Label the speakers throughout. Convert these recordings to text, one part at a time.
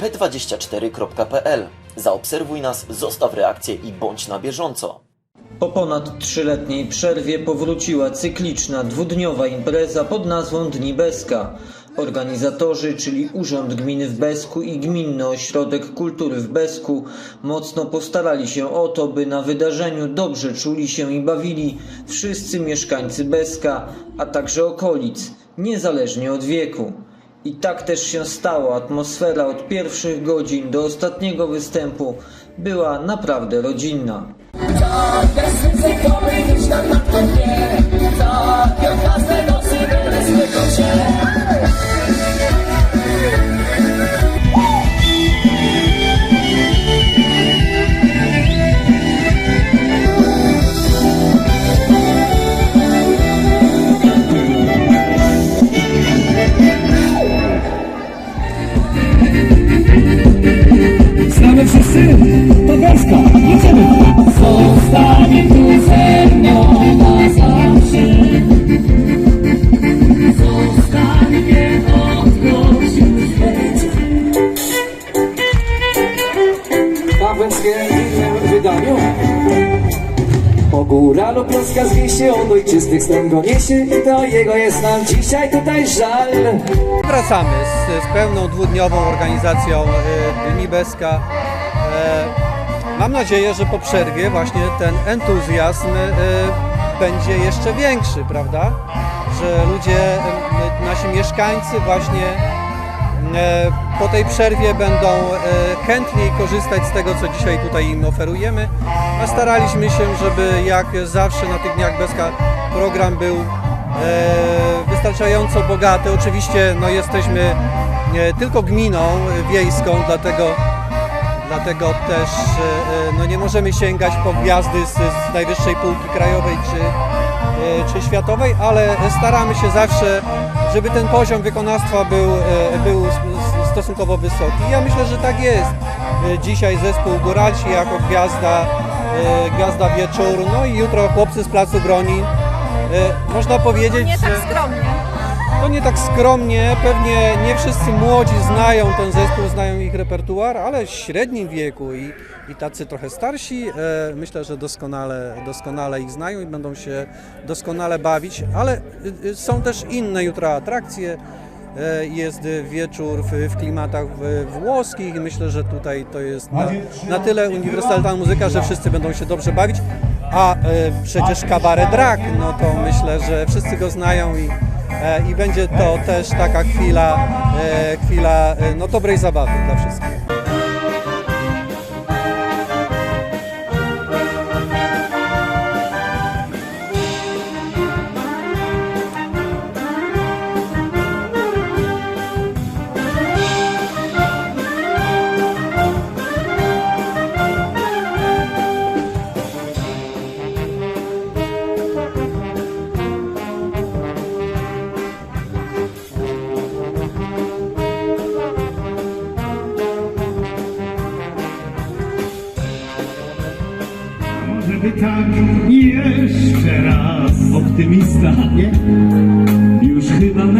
Speaker 1: p24.pl. Zaobserwuj nas, zostaw reakcję i bądź na bieżąco.
Speaker 2: Po ponad trzyletniej przerwie powróciła cykliczna dwudniowa impreza pod nazwą Dni Beska. Organizatorzy, czyli Urząd Gminy w Besku i Gminny Ośrodek Kultury w Besku, mocno postarali się o to, by na wydarzeniu dobrze czuli się i bawili wszyscy mieszkańcy Beska, a także okolic, niezależnie od wieku. I tak też się stało. Atmosfera od pierwszych godzin do ostatniego występu była naprawdę rodzinna.
Speaker 3: O góralu pioska zwie się, on ojczystych stron go niesie i to jego jest nam dzisiaj tutaj żal.
Speaker 4: Wracamy z, z pełną dwudniową organizacją y. E, Mam nadzieję, że po przerwie właśnie ten entuzjazm y, będzie jeszcze większy, prawda? Że ludzie, y, nasi mieszkańcy właśnie po tej przerwie będą e, chętniej korzystać z tego, co dzisiaj tutaj im oferujemy. A staraliśmy się, żeby jak zawsze na tych Dniach Beska program był e, wystarczająco bogaty. Oczywiście no, jesteśmy e, tylko gminą wiejską, dlatego, dlatego też e, no, nie możemy sięgać po gwiazdy z, z najwyższej półki krajowej czy, e, czy światowej, ale staramy się zawsze, żeby ten poziom wykonawstwa był, e, był stosunkowo wysoki. Ja myślę, że tak jest. E, Dzisiaj zespół Góralsi jako gwiazda, e, gwiazda wieczoru, no i jutro chłopcy z Placu Broni. E, Można powiedzieć,
Speaker 5: Nie tak skromnie.
Speaker 4: To nie tak skromnie, pewnie nie wszyscy młodzi znają ten zespół, znają ich repertuar, ale w średnim wieku i, i tacy trochę starsi, e, myślę, że doskonale, doskonale ich znają i będą się doskonale bawić, ale y, y, są też inne jutro atrakcje. E, Jest wieczór w, klimatach włoskich i myślę, że tutaj to jest na, na tyle uniwersalna muzyka, że wszyscy będą się dobrze bawić. A e, przecież kabaret drag, no to myślę, że wszyscy go znają i, e, i będzie to też taka chwila, e, chwila e, no, dobrej zabawy dla wszystkich.
Speaker 6: Żeby tak jeszcze raz Optymista, nie?
Speaker 3: Już chyba na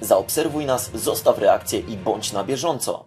Speaker 1: Zaobserwuj nas, zostaw reakcję i bądź na bieżąco.